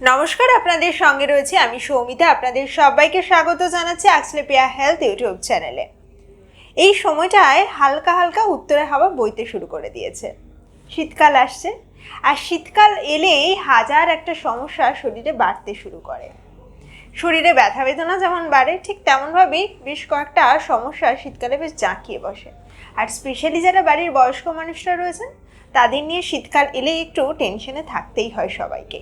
নমস্কার, আপনাদের সঙ্গে রয়েছে আমি সৌমিতা। আপনাদের সবাইকে স্বাগত জানাচ্ছি অ্যাক্সলেপিয়া হেলথ ইউটিউব চ্যানেলে। এই সময়টায় হালকা হালকা উত্তরে হাওয়া বইতে শুরু করে দিয়েছে। শীতকাল আসছে, আর শীতকাল এলেই হাজার একটা সমস্যা শরীরে বাড়তে শুরু করে। শরীরে ব্যথা বেদনা যেমন বাড়ে, ঠিক তেমনভাবেই বেশ কয়েকটা সমস্যা শীতকালে বেশ জাঁকিয়ে বসে। আর স্পেশালি যারা বাড়ির বয়স্ক মানুষরা রয়েছেন, তাদের নিয়ে শীতকাল এলে একটু টেনশনে থাকতেই হয় সবাইকে।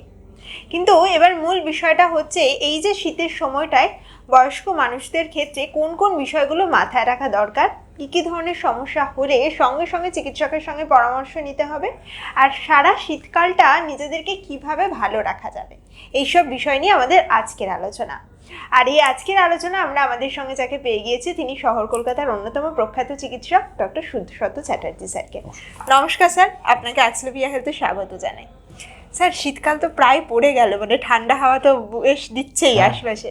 কিন্তু এবার মূল বিষয়টা হচ্ছে এই যে শীতের সময়টায় বয়স্ক মানুষদের ক্ষেত্রে কোন কোন বিষয়গুলো মাথায় রাখা দরকার? কী কী ধরনের সমস্যা হলে সঙ্গে সঙ্গে চিকিৎসকের সঙ্গে পরামর্শ নিতে হবে? আর সারা শীতকালটা নিজেদেরকে কীভাবে ভালো রাখা যাবে? এইসব বিষয় নিয়ে আমাদের আজকের আলোচনা। আর এই আজকের আলোচনা আমরা আমাদের সঙ্গে যাকে পেয়ে গিয়েছি তিনি শহর কলকাতার অন্যতম প্রখ্যাত চিকিৎসক ডক্টর শুদ্ধসত্য চ্যাটার্জি স্যারকে। নমস্কার স্যার, আপনাকে অ্যাক্সলোপিয়া হেলথে স্বাগত জানাই। স্যার শীতকাল তো প্রায় পড়ে গেল মানে ঠান্ডা হাওয়া তো বেশ দিচ্ছেই হ্যাঁ। আশপাশে।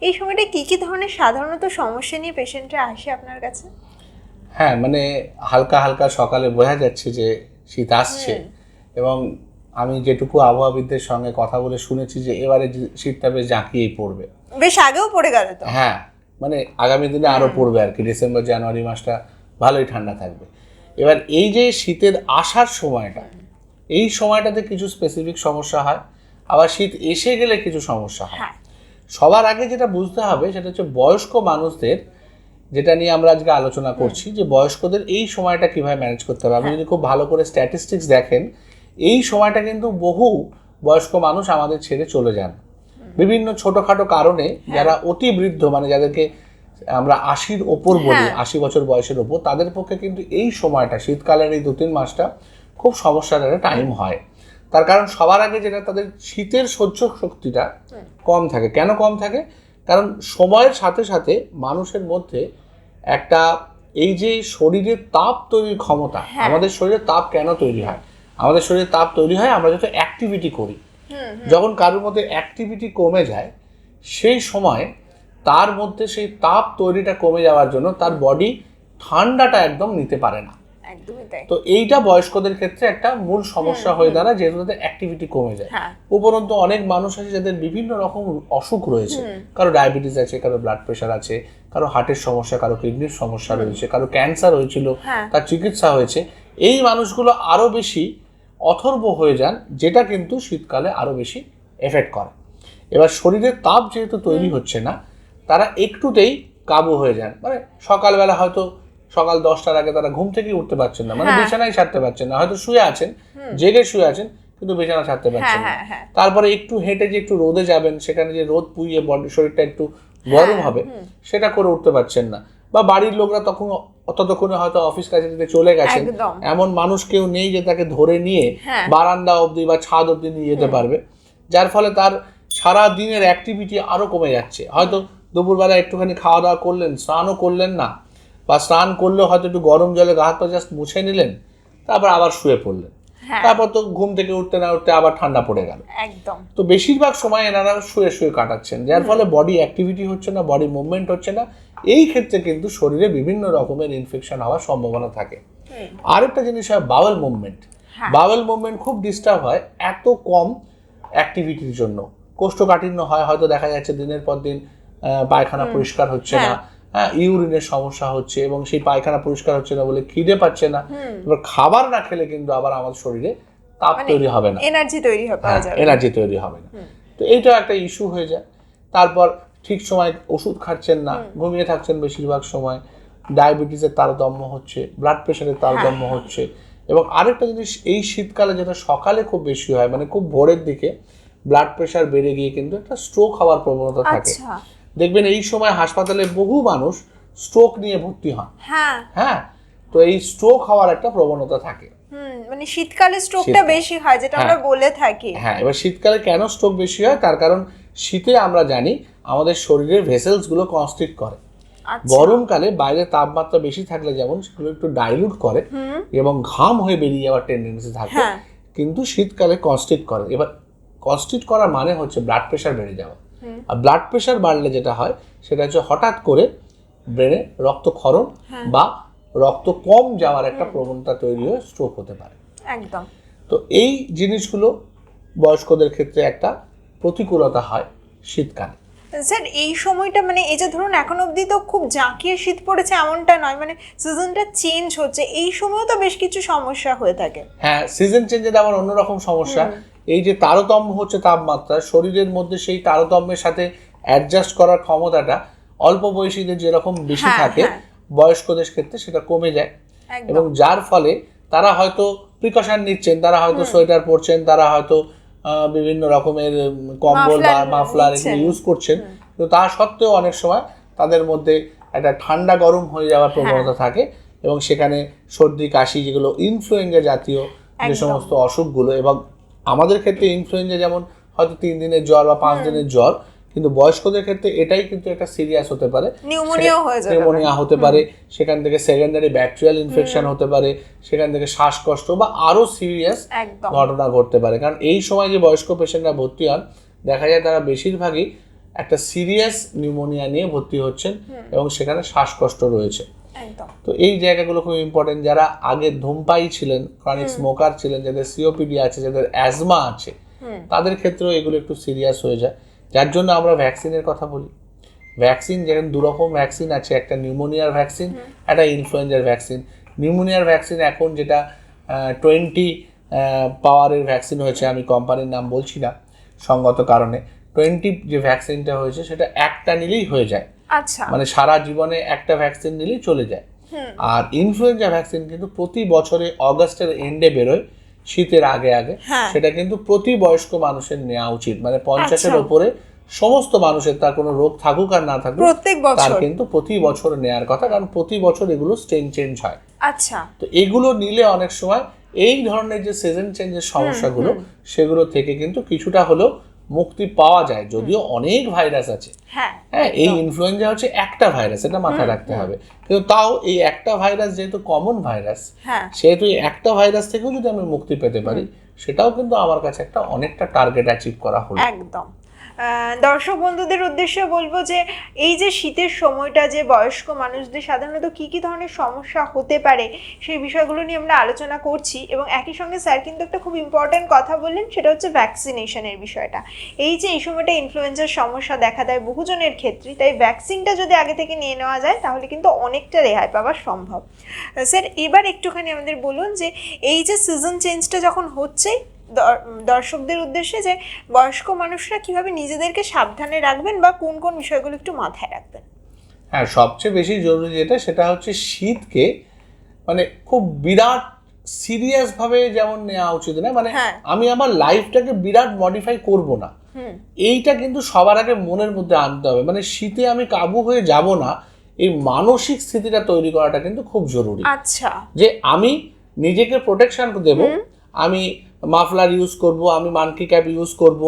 এই সময়টা কি কি ধরনের সাধারণত সমস্যা নিয়ে পেশেন্টরা আসে আপনার কাছে? হ্যাঁ মানে হালকা হালকা সকালে বোঝা যাচ্ছে যে শীত আসছে। এবং আমি যেটুকু আবহাওয়াবিদদের সঙ্গে কথা বলে শুনেছি যে এবারে শীতটা বেশ জাঁকিয়েই পড়বে। বেশ আগেও পড়ে গেল তো? হ্যাঁ মানে আগামী দিনে আরও পড়বে আর কি ডিসেম্বর জানুয়ারি মাসটা ভালোই ঠান্ডা থাকবে। এবার এই যে শীতের আসার সময়টা এই সময়টাতে কিছু স্পেসিফিক সমস্যা হয় আবার শীত এসে গেলে কিছু সমস্যা হয়। হ্যাঁ। সবার আগে যেটা বুঝতে হবে সেটা হচ্ছে বয়স্ক মানুষদের যেটা নিয়ে আমরা আজকে আলোচনা করছি যে বয়স্কদের এই সময়টা কীভাবে ম্যানেজ করতে হবে। আপনি যদি খুব ভালো করে স্ট্যাটিস্টিক্স দেখেন এই সময়টা কিন্তু বহু বয়স্ক মানুষ আমাদের ছেড়ে চলে যান। বিভিন্ন ছোটোখাটো কারণে যারা অতি বৃদ্ধ মানে যাদেরকে আমরা আশির ওপর বলি হ্যাঁ। আশি বছর বয়সের ওপর তাদের পক্ষে কিন্তু এই সময়টা শীতকালের এই দু তিন মাসটা খুব সমস্যার একটা টাইম হয়। তার কারণ সবার আগে যেটা তাদের শীতের সহ্য শক্তিটা কম থাকে। কেন কম থাকে? কারণ সময়ের সাথে সাথে মানুষের মধ্যে একটা এই যে শরীরের তাপ তৈরির ক্ষমতা হ্যাঁ। আমাদের শরীরে তাপ কেন তৈরি হয়? আমাদের শরীরে তাপ তৈরি হয় আমরা যত অ্যাক্টিভিটি করি। যখন কারোর মধ্যে অ্যাক্টিভিটি কমে যায় সেই সময় তার মধ্যে সেই তাপ তৈরিটা কমে যাওয়ার জন্য তার বডি ঠান্ডাটা একদম নিতে পারে না। একদমই তাই। তো এইটা বয়স্কদের ক্ষেত্রে একটা মূল সমস্যা হয়ে দাঁড়ায় যেহেতু তাদের অ্যাক্টিভিটি কমে যায়। হ্যাঁ। উপরন্তু অনেক মানুষ আছে যাদের বিভিন্ন রকম অসুখ রয়েছে। কারও ডায়াবেটিস আছে কারও ব্লাড প্রেশার আছে কারও হার্টের সমস্যা কারও কিডনির সমস্যা রয়েছে কারও ক্যান্সার হয়েছিল হ্যাঁ। তার চিকিৎসা হয়েছে। এই মানুষগুলো আরও বেশি অথর্ব হয়ে যান যেটা কিন্তু শীতকালে আরও বেশি এফেক্ট করে। এবার শরীরের তাপ যেহেতু তৈরি হচ্ছে না তারা একটুতেই কাবু হয়ে যান। মানে সকালবেলা হয়তো সকাল দশটার আগে তারা ঘুম থেকে উঠতে পারছেন না। মানে হ্যাঁ। বিছানায় ছাড়তে পারছেন না। হয়তো শুয়ে আছেন জেগে শুয়ে আছেন কিন্তু বিছানা ছাড়তে হ্যাঁ পারছেন না। হ্যাঁ তারপরে একটু হেঁটে যে একটু রোদে যাবেন সেখানে যে রোদ পুইয়ে বডি শরীরটা একটু গরম হবে সেটা করে উঠতে পারছেন না। বা বাড়ির লোকরা তখন ততক্ষণে হয়তো অফিস কাছে দিতে চলে গেছেন এমন মানুষ কেউ নেই যে তাকে ধরে নিয়ে। বারান্দা অবধি বা ছাদ অবধি নিয়ে যেতে পারবে। যার ফলে তার সারা দিনের অ্যাক্টিভিটি আরও কমে যাচ্ছে। হয়তো দুপুরবেলা একটুখানি খাওয়া দাওয়া করলেন স্নানও করলেন না। বা স্নান করলেও হয়তো একটু গরম জলে গা হাত পা জাস্ট মুছে নিলেন তারপর আবার শুয়ে পড়লেন। হ্যাঁ। তারপর তো ঘুম থেকে উঠতে না উঠতে আবার ঠান্ডা পড়ে গেল। একদম। তো বেশিরভাগ সময় এনারা শুয়ে শুয়ে কাটাচ্ছেন যার ফলে বডি অ্যাক্টিভিটি হচ্ছে না বডি মুভমেন্ট হচ্ছে না। এই ক্ষেত্রে কিন্তু শরীরে বিভিন্ন রকমের ইনফেকশন হওয়ার সম্ভাবনা থাকে। আরেকটা জিনিস হয় বাওয়েল মুভমেন্ট। বাওয়েল মুভমেন্ট খুব ডিস্টার্ব হয় এত কম অ্যাক্টিভিটির জন্য। কোষ্ঠকাঠিন্য হয় হয়তো দেখা যাচ্ছে দিনের পর দিন পায়খানা পরিষ্কার হচ্ছে না। হ্যাঁ। ইউরিনের সমস্যা হচ্ছে এবং সেই পায়খানা পরিষ্কার হচ্ছে না বলে খিদে পাচ্ছে না। এবার খাবার না খেলে কিন্তু আবার আমাদের শরীরে তাপ মানে তৈরি হবে না। এনার্জি তৈরি হবে এনার্জি তৈরি হবে না। তো এইটা একটা ইস্যু হয়ে যায়। তারপর ঠিক সময় ওষুধ খাচ্ছেন না ঘুমিয়ে থাকছেন বেশিরভাগ সময়। ডায়াবেটিসের তারতম্য হচ্ছে ব্লাড প্রেশারের তারতম্য হচ্ছে এবং আরেকটা জিনিস এই শীতকালে যেটা সকালে খুব বেশি হয় মানে খুব ভোরের দিকে ব্লাড প্রেশার বেড়ে গিয়ে কিন্তু একটা স্ট্রোক হওয়ার প্রবণতা থাকে। আচ্ছা। দেখবেন এই সময় হাসপাতালে বহু মানুষ স্ট্রোক নিয়ে ভর্তি হন। হ্যাঁ। হ্যাঁ? তো এই স্ট্রোক হওয়ার একটা প্রবণতা থাকে। মানে শীতকালে স্ট্রোকটা বেশি হয় যেটা আমরা বলে থাকি। হ্যাঁ এবার শীতকালে কেন স্ট্রোক বেশি হয়? তার কারণ শীতে আমরা জানি আমাদের শরীরের ভেসেলসগুলো কনস্ট্রিক্ট করে। আচ্ছা। গরমকালে বাইরে তাপমাত্রা বেশি থাকলে যেমন সেগুলো একটু ডাইলুট করে এবং ঘাম হয়ে বেরিয়ে যাওয়ার টেন্ডেন্সি থাকে। হ্যাঁ। কিন্তু শীতকালে কনস্ট্রিক্ট করে। এবার কনস্ট্রিক্ট করার মানে হচ্ছে ব্লাড প্রেশার বেড়ে যাওয়া। আর ব্লাড প্রেশার বাড়লে যেটা হয় সেটা হচ্ছে হঠাৎ করে ব্রেনে রক্তক্ষরণ হ্যাঁ। বা রক্ত কম যাওয়ার একটা প্রবণতা তৈরি হয়ে স্ট্রোক হতে পারে। একদম। তো এই জিনিসগুলো বয়স্কদের ক্ষেত্রে একটা প্রতিকূলতা হয় শীতকালে। স্যার এই সময়টা মানে এই যে ধরুন এখন অবধি তো খুব জাঁকিয়ে শীত পড়েছে এমনটা নয় মানে সিজনটা চেঞ্জ হচ্ছে এই সময়ও তো বেশ কিছু সমস্যা হয়ে থাকে। হ্যাঁ সিজন চেঞ্জের আবার অন্যরকম সমস্যা এই যে তারতম্য হচ্ছে তাপমাত্রা শরীরের মধ্যে সেই তারতম্যের সাথে অ্যাডজাস্ট করার ক্ষমতাটা অল্প বয়সীদের যেরকম বেশি হ্যাঁ, থাকে হ্যাঁ। বয়স্কদের ক্ষেত্রে সেটা কমে যায়। এবং যার ফলে তারা হয়তো প্রিকশন নিচ্ছেন তারা হয়তো সোয়েটার পরছেন তারা হয়তো বিভিন্ন রকমের কম্বল বা মাফলার এগুলো ইউজ করছেন। কিন্তু তা সত্ত্বেও অনেক সময় তাদের মধ্যে একটা ঠান্ডা গরম হয়ে যাওয়ার হ্যাঁ। প্রবণতা থাকে এবং সেখানে সর্দি কাশি যেগুলো ইনফ্লুয়েঞ্জা জাতীয় যে সমস্ত অসুখগুলো এবং আমাদের ক্ষেত্রে ইনফ্লুয়েঞ্জা যেমন হয়তো তিন দিনের জ্বর বা পাঁচ দিনের জ্বর কিন্তু বয়স্কদের ক্ষেত্রে এটাই কিন্তু একটা সিরিয়াস হতে পারে। নিউমোনিয়াও হয়ে যেতে নিউমোনিয়া হতে পারে সেখান থেকে সেকেন্ডারি ব্যাকটেরিয়াল ইনফেকশন হতে পারে সেখান থেকে শ্বাসকষ্ট বা আরও সিরিয়াস ঘটনা ঘটতে পারে। কারণ এই সময় যে বয়স্ক পেশেন্টরা ভর্তি হন দেখা যায় তারা বেশিরভাগই একটা সিরিয়াস নিউমোনিয়া নিয়ে ভর্তি হচ্ছেন এবং সেখানে শ্বাসকষ্ট রয়েছে। তো এই জায়গাগুলো খুব ইম্পর্টেন্ট যারা আগে ধূমপাই ছিলেন ক্রনিক স্মোকার ছিলেন যাদের সিওপিডি আছে যাদের অ্যাজমা আছে তাদের ক্ষেত্রেও এগুলো একটু সিরিয়াস হয়ে যায়। যার জন্য আমরা ভ্যাকসিনের কথা বলি। ভ্যাকসিন যেখানে দুরকম ভ্যাকসিন আছে একটা নিউমোনিয়ার ভ্যাকসিন একটা ইনফ্লুয়েঞ্জার ভ্যাকসিন নিউমোনিয়ার ভ্যাকসিন এখন যেটা টোয়েন্টি পাওয়ারের ভ্যাকসিন হয়েছে আমি কোম্পানির নাম বলছি না সঙ্গত কারণে। টোয়েন্টি যে ভ্যাকসিনটা হয়েছে সেটা একটা নিলেই হয়ে যায়। আচ্ছা। মানে সারা জীবনে একটা ভ্যাকসিন নিলেই চলে যায়। আর ইনফ্লুয়েঞ্জা ভ্যাকসিন কিন্তু প্রতি বছরে অগাস্টের এন্ডে বেরোয় শীতের আগে আগে। হ্যাঁ। সেটা কিন্তু প্রতি বয়স্ক মানুষের নেওয়া উচিত। মানে পঞ্চাশের আচ্ছা। ওপরে সমস্ত মানুষের তার কোনো রোগ থাকুক আর না থাকুক প্রত্যেক তার বছর। কিন্তু প্রতি বছর নেওয়ার কথা কারণ প্রতি বছর এগুলো স্টেন চেঞ্জ হয়। আচ্ছা। তো এগুলো নিলে অনেক সময় এই ধরনের যে সিজন চেঞ্জের সমস্যাগুলো সেগুলো থেকে কিন্তু কিছুটা হলেও মুক্তি পাওয়া যায় যদিও অনেক ভাইরাস আছে। হ্যাঁ হ্যাঁ এই ইনফ্লুয়েঞ্জা হচ্ছে একটা ভাইরাস এটা মাথায় রাখতে হবে। কিন্তু তাও এই একটা ভাইরাস যেহেতু কমন ভাইরাস হ্যাঁ। সেহেতু এই একটা ভাইরাস থেকেও যদি আমি মুক্তি পেতে পারি সেটাও কিন্তু আমার কাছে একটা অনেকটা টার্গেট অ্যাচিভ করা হলো। একদম। দর্শক বন্ধুদের উদ্দেশ্যে বলব যে এই যে শীতের সময়টা, যে বয়স্ক মানুষদের সাধারণত কি কি ধরনের সমস্যা হতে পারে, সেই বিষয়গুলো নিয়ে আমরা আলোচনা করছি এবং একই সঙ্গে স্যার কিন্তু একটা খুব ইম্পর্ট্যান্ট কথা বললেন, সেটা হচ্ছে ভ্যাকসিনেশনের বিষয়টা। এই যে এই সময়টা ইনফ্লুয়েঞ্জার সমস্যা দেখা দেয় বহুজনের ক্ষেত্রে, তাই ভ্যাকসিনটা যদি আগে থেকে নিয়ে নেওয়া যায়, তাহলে কিন্তু অনেকটা রেহাই পাওয়া সম্ভব। স্যার, এবার একটুখানি আমাদের বলুন যে এই যে সিজন চেঞ্জটা যখন হচ্ছে দর্শকদের উদ্দেশ্যে যে বয়স্ক মানুষরা কীভাবে নিজেদেরকে সাবধানে রাখবেন বা কোন কোন বিষয়গুলো একটু মাথায় রাখবেন? হ্যাঁ সবচেয়ে বেশি জরুরি যেটা সেটা হচ্ছে শীতকে মানে খুব বিরাট সিরিয়াস ভাবে যেমন নেওয়া উচিত না মানে হ্যাঁ। আমি আমার লাইফটাকে বিরাট মডিফাই করব না। এইটা কিন্তু সবার আগে মনের মধ্যে আনতে হবে মানে শীতে আমি কাবু হয়ে যাব না এই মানসিক স্থিতিটা তৈরি করাটা কিন্তু খুব জরুরি। আচ্ছা। যে আমি নিজেকে প্রোটেকশন দেব আমি মাফলার ইউজ করব আমি মানকি ক্যাপ ইউজ করব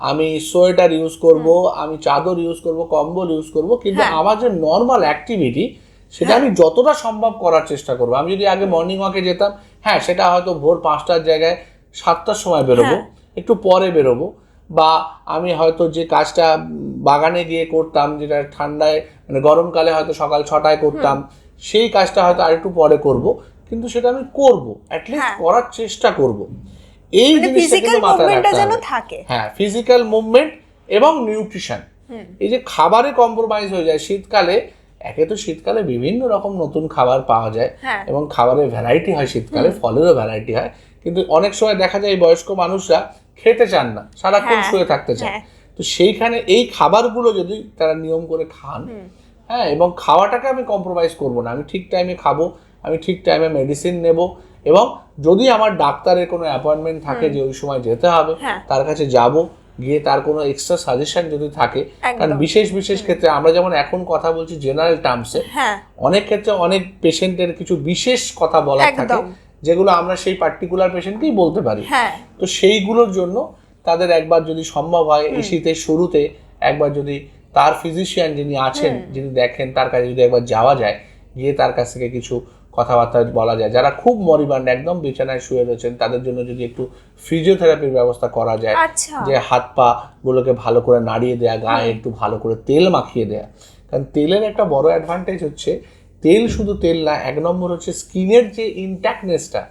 আমি সোয়েটার ইউজ করব আমি চাদর ইউজ করব কম্বল ইউজ করব কিন্তু হ্যাঁ। আমার যে নর্মাল অ্যাক্টিভিটি সেটা আমি যতটা সম্ভব করার চেষ্টা করব আমি যদি আগে মর্নিং ওয়াকে যেতাম হ্যাঁ সেটা হয়তো ভোর পাঁচটার জায়গায় সাতটার সময় বেরোবো হ্যাঁ। একটু পরে বেরোবো বা আমি হয়তো যে কাজটা বাগানে গিয়ে করতাম যেটা ঠান্ডায় মানে গরমকালে হয়তো সকাল ছটায় করতাম সেই কাজটা হয়তো আরেকটু পরে করব কিন্তু সেটা আমি করব অ্যাটলিস্ট হ্যাঁ। করার চেষ্টা করব এই মানে ফিজিক্যাল মুভমেন্টটা রাখতে যেন থাকে। হ্যাঁ ফিজিক্যাল মুভমেন্ট এবং নিউট্রিশন এই যে খাবারে কম্প্রোমাইজ হয়ে যায় শীতকালে একে তো শীতকালে বিভিন্ন রকম নতুন খাবার পাওয়া যায় হ্যাঁ। এবং খাবারের ভ্যারাইটি হয় শীতকালে ফলেরও ভ্যারাইটি হয়। কিন্তু অনেক সময় দেখা যায় বয়স্ক মানুষরা খেতে চান না সারাক্ষণ হ্যাঁ, শুয়ে থাকতে চান হ্যাঁ। তো সেইখানে এই খাবারগুলো যদি তারা নিয়ম করে খান হ্যাঁ এবং খাওয়াটাকে আমি কম্প্রোমাইজ করব না আমি ঠিক টাইমে খাব আমি ঠিক টাইমে মেডিসিন নেব এবং যদি আমার ডাক্তারের কোনো অ্যাপয়েন্টমেন্ট থাকে যে ওই সময় যেতে হবে হ্যাঁ। তার কাছে যাব গিয়ে তার কোনো এক্সট্রা সাজেশন যদি থাকে কারণ বিশেষ বিশেষ ক্ষেত্রে আমরা যেমন এখন কথা বলছি জেনারেল টার্মসে হ্যাঁ। অনেক ক্ষেত্রে অনেক পেশেন্টের কিছু বিশেষ কথা বলা থাকে যেগুলো আমরা সেই পার্টিকুলার পেশেন্টকেই বলতে পারি। হ্যাঁ। তো সেইগুলোর জন্য তাদের একবার যদি সম্ভব হয় এই শীতের শুরুতে একবার যদি তার ফিজিশিয়ান যিনি আছেন যিনি দেখেন তার কাছে যদি একবার যাওয়া যায় গিয়ে তার কাছ থেকে কিছু কথাবার্তা বলা যায়। যারা খুব মরিবান্ড একদম বিছানায় শুয়ে রয়েছেন তাদের জন্য যদি একটু ফিজিওথেরাপির ব্যবস্থা করা যায় আচ্ছা। যে হাত পা গুলোকে ভালো করে নাড়িয়ে দেয়া গায়ে একটু ভালো করে তেল মাখিয়ে দেয়া। কারণ তেলের একটা বড় অ্যাডভান্টেজ হচ্ছে তেল শুধু তেল না এক নম্বর হচ্ছে স্কিনের যে ইনট্যাক্টনেসটা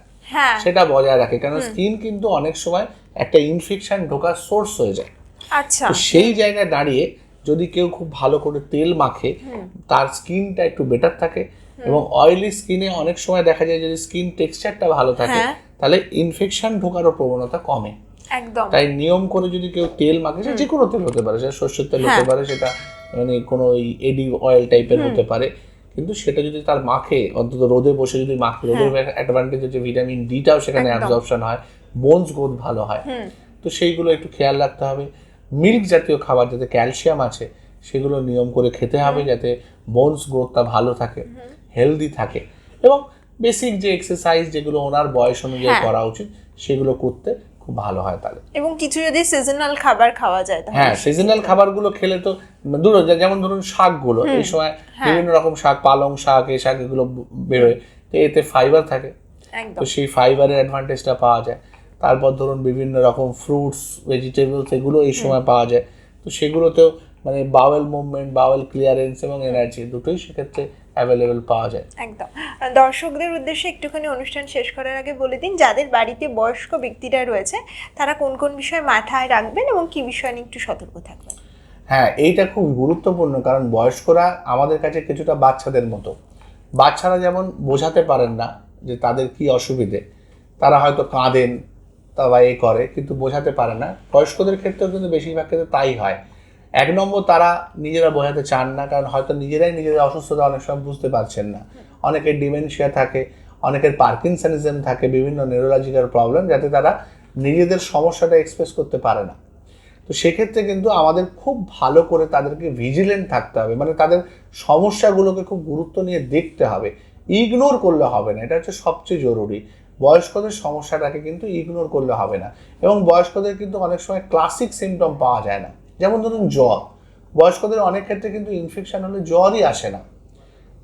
সেটা বজায় রাখে। কারণ স্কিন কিন্তু অনেক সময় একটা ইনফেকশন ঢোকার সোর্স হয়ে যায়। আচ্ছা। তো সেই জায়গায় দাঁড়িয়ে যদি কেউ খুব ভালো করে তেল মাখে তার স্কিনটা একটু বেটার থাকে। এবং অয়েলি স্কিনে অনেক সময় দেখা যায় যদি স্কিন টেক্সচারটা ভালো থাকে হ্যাঁ। তাহলে ইনফেকশন ঢোকারও প্রবণতা কমে। একদম। তাই নিয়ম করে যদি কেউ তেল মাখে সে যে কোনো তেল হতে পারে সেটা সর্ষের তেল হতে হ্যাঁ। পারে সেটা মানে কোনো এডি অয়েল টাইপের হতে পারে। কিন্তু সেটা যদি তার মাখে অন্তত রোদে বসে যদি মাখে রোদের অ্যাডভান্টেজ হচ্ছে ভিটামিন ডিটাও সেখানে। অ্যাবজর্পশন হয় বোনস গ্রোথ ভালো হয়। তো সেইগুলো একটু খেয়াল রাখতে হবে। মিল্ক জাতীয় খাবার যাতে ক্যালসিয়াম আছে সেগুলো নিয়ম করে খেতে হবে যাতে বোনস গ্রোথটা ভালো থাকে। হেলদি থাকে। এবং বেসিক যে এক্সারসাইজ যেগুলো ওনার বয়স অনুযায়ী হ্যাঁ। করা উচিত সেগুলো করতে খুব ভালো হয় তাহলে এবং কিছু যদি সিজনাল খাবার খাওয়া যায় তাহলে হ্যাঁ সিজনাল খাবারগুলো খেলে তো দূর যেমন ধরুন শাকগুলো এই সময় হ্যাঁ। বিভিন্ন রকম শাক পালং শাক এই শাক এগুলো বেরোয়। তো এতে ফাইবার থাকে। তো সেই ফাইবারের অ্যাডভান্টেজটা পাওয়া যায়। তারপর ধরুন বিভিন্ন রকম ফ্রুটস ভেজিটেবলস এগুলো এই সময় পাওয়া যায়। তো সেগুলোতেও মানে বাওয়েল মুভমেন্ট বাওয়েল ক্লিয়ারেন্স এবং এনার্জি দুটোই সেক্ষেত্রে অ্যাভেলেবেল পাওয়া যায়। একদম। দর্শকদের উদ্দেশ্যে একটুখানি অনুষ্ঠান শেষ করার আগে বলে দিন যাদের বাড়িতে বয়স্ক ব্যক্তিরা রয়েছে তারা কোন কোন বিষয় মাথায় রাখবেন এবং কি বিষয় নিয়ে একটু সতর্ক থাকবেন? হ্যাঁ এইটা খুব গুরুত্বপূর্ণ কারণ বয়স্করা আমাদের কাছে কিছুটা বাচ্চাদের মতো। বাচ্চারা যেমন বোঝাতে পারেন না যে তাদের কি অসুবিধে তারা হয়তো কাঁদেন তা বা এ করে কিন্তু বোঝাতে পারে না। বয়স্কদের ক্ষেত্রেও কিন্তু বেশিরভাগ ক্ষেত্রে তাই হয়। এক নম্বর তারা নিজেরা বোঝাতে চান না, কারণ হয়তো নিজেরাই নিজেদের অসুস্থতা অনেক সময় বুঝতে পারছেন না। অনেকের ডিমেনশিয়া থাকে, অনেকের পার্কিনসনিজম থাকে, বিভিন্ন নিউরোলজিক্যাল প্রবলেম যাতে তারা নিজেদের সমস্যাটা এক্সপ্রেস করতে পারে না। তো সেক্ষেত্রে কিন্তু আমাদের খুব ভালো করে তাদেরকে ভিজিলেন্ট থাকতে হবে মানে তাদের সমস্যাগুলোকে খুব গুরুত্ব নিয়ে দেখতে হবে। ইগনোর করলে হবে না, এটা হচ্ছে সবচেয়ে জরুরি। বয়স্কদের সমস্যাটাকে কিন্তু ইগনোর করলে হবে না। এবং বয়স্কদের কিন্তু অনেক সময় ক্লাসিক সিমটম পাওয়া যায় না। যেমন ধরুন জ্বর, বয়স্কদের অনেক ক্ষেত্রে কিন্তু ইনফেকশান হলে জ্বরই আসে না।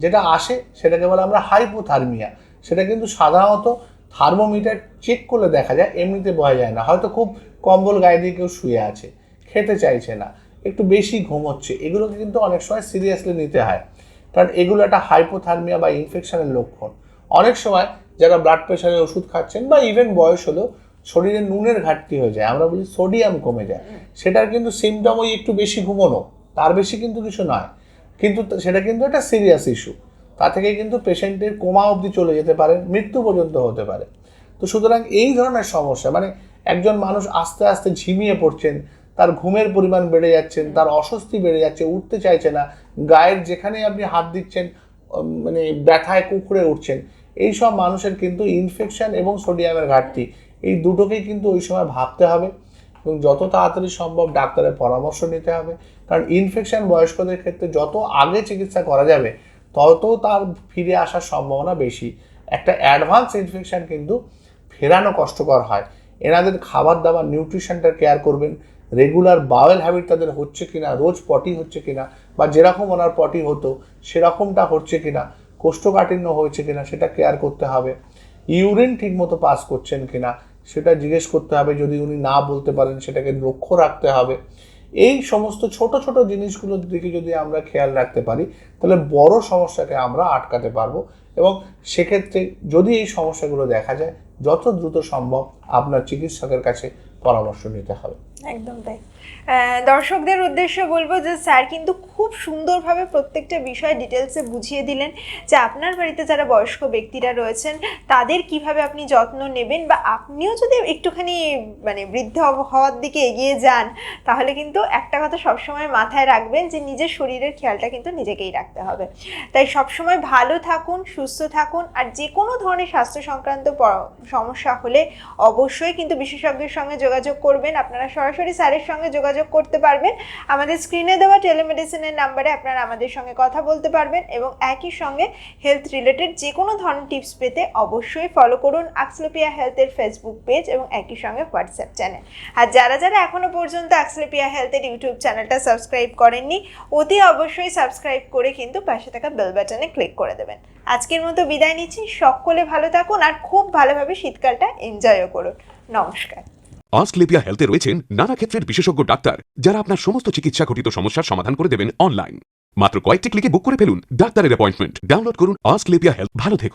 যেটা আসে সেটাকে বলে আমরা হাইপোথার্মিয়া সেটা কিন্তু সাধারণত থার্মোমিটার চেক করলে দেখা যায় এমনিতে বোঝা যায় না। হয়তো খুব কম্বল গায়ে দিয়ে কেউ শুয়ে আছে, খেতে চাইছে না, একটু বেশি ঘুমোচ্ছে এগুলোকে কিন্তু অনেক সময় সিরিয়াসলি নিতে হয়। কারণ এগুলো একটা হাইপোথার্মিয়া বা ইনফেকশনের লক্ষণ। অনেক সময় যারা ব্লাড প্রেশারের ওষুধ খাচ্ছেন বা ইভেন বয়স হলেও শরীরে নুনের ঘাটতি হয়ে যায় আমরা বলি সোডিয়াম কমে যায়। সেটার কিন্তু সিমটম ওই একটু বেশি ঘুমোনো তার বেশি কিন্তু কিছু নয়। কিন্তু সেটা কিন্তু একটা সিরিয়াস ইস্যু তা থেকে কিন্তু পেশেন্টের কোমা অবধি চলে যেতে পারে মৃত্যু পর্যন্ত হতে পারে। তো সুতরাং এই ধরনের সমস্যা মানে একজন মানুষ আস্তে আস্তে ঝিমিয়ে পড়ছেন তার ঘুমের পরিমাণ বেড়ে যাচ্ছেন তার অস্বস্তি বেড়ে যাচ্ছে উঠতে চাইছে না গায়ের যেখানে আপনি হাত দিচ্ছেন মানে ব্যথায় কুকুরে উঠছেন এই সব মানুষের কিন্তু ইনফেকশন এবং সোডিয়ামের ঘাটতি। এই দুটোকেই কিন্তু ওই সময় ভাবতে হবে এবং যত তাড়াতাড়ি সম্ভব ডাক্তারের পরামর্শ নিতে হবে। কারণ ইনফেকশন বয়স্কদের ক্ষেত্রে যত আগে চিকিৎসা করা যাবে, তত তার ফিরে আসার সম্ভাবনা বেশি। একটা অ্যাডভান্স ইনফেকশন কিন্তু ফেরানো কষ্টকর হয়। এনাদের খাবার দাবার নিউট্রিশনটার কেয়ার করবেন। রেগুলার বাওয়েল হ্যাবিট তাদের হচ্ছে কিনা, রোজ পটি হচ্ছে কিনা, বা যেরকম ওনার পটি হতো, সেরকমটা হচ্ছে কিনা, কোষ্ঠকাঠিন্য হয়েছে কিনা, সেটা কেয়ার করতে হবে। ইউরিন ঠিকমতো পাস করছেন কিনা সেটা জিজ্ঞেস করতে হবে। যদি উনি না বলতে পারেন, সেটাকে লক্ষ্য রাখতে হবে। এই সমস্ত ছোট ছোট জিনিসগুলোর দিকে যদি আমরা খেয়াল রাখতে পারি, তাহলে বড় সমস্যাকে আমরা আটকাতে পারব এবং সেক্ষেত্রে যদি এই সমস্যাগুলো দেখা যায়, যত দ্রুত সম্ভব আপনার চিকিৎসকের কাছে পরামর্শ নিতে হবে। একদম তাই। দর্শকদের উদ্দেশ্যে বলব যে স্যার কিন্তু খুব সুন্দরভাবে প্রত্যেকটা বিষয় ডিটেলসে বুঝিয়ে দিলেন যে আপনার বাড়িতে যারা বয়স্ক ব্যক্তিরা রয়েছেন, তাদের কীভাবে আপনি যত্ন নেবেন বা আপনিও যদি একটুখানি মানে বৃদ্ধ হওয়ার দিকে এগিয়ে যান, তাহলে কিন্তু একটা কথা সবসময় মাথায় রাখবেন যে নিজের শরীরের খেয়ালটা কিন্তু নিজেকেই রাখতে হবে। তাই সবসময় ভালো থাকুন, সুস্থ থাকুন আর যে কোনো ধরনের স্বাস্থ্য সংক্রান্ত সমস্যা হলে অবশ্যই কিন্তু বিশেষজ্ঞের সঙ্গে যোগাযোগ করবেন। আপনারা সরাসরি স্যারের সঙ্গে যোগাযোগ করতে পারবেন। আমাদের স্ক্রিনে দেওয়া টেলিমেডিসিনের নাম্বারে আপনারা আমাদের সঙ্গে কথা বলতে পারবেন এবং একই সঙ্গে হেলথ রিলেটেড যে কোনো ধরনের টিপস পেতে অবশ্যই ফলো করুন আক্সলেপিয়া হেলথের ফেসবুক পেজ এবং একই সঙ্গে হোয়াটসঅ্যাপ চ্যানেল আর যারা যারা এখনও পর্যন্ত আক্সলেপিয়া হেলথের ইউটিউব চ্যানেলটা সাবস্ক্রাইব করেননি, অতি অবশ্যই সাবস্ক্রাইব করে কিন্তু পাশে থাকা বেল বাটনে ক্লিক করে দেবেন। আজকের মতো বিদায় নিচ্ছি। সকলে ভালো থাকুন আর খুব ভালোভাবে শীতকালটা এনজয়ও করুন। নমস্কার। অস্ক্লেপিয়া হেলথে রয়েছেন নানা ক্ষেত্রের বিশেষজ্ঞ ডাক্তার, যারা আপনার সমস্ত চিকিৎসা ঘটিত সমস্যার সমাধান করে দেবেন অনলাইন মাত্র কয়েকটি ক্লিকে বুক করে ফেলুন, ডাক্তারের অ্যাপয়েন্টমেন্ট ডাউনলোড করুন অস্ক্লেপিয়া হেলথ ভালো থেকো।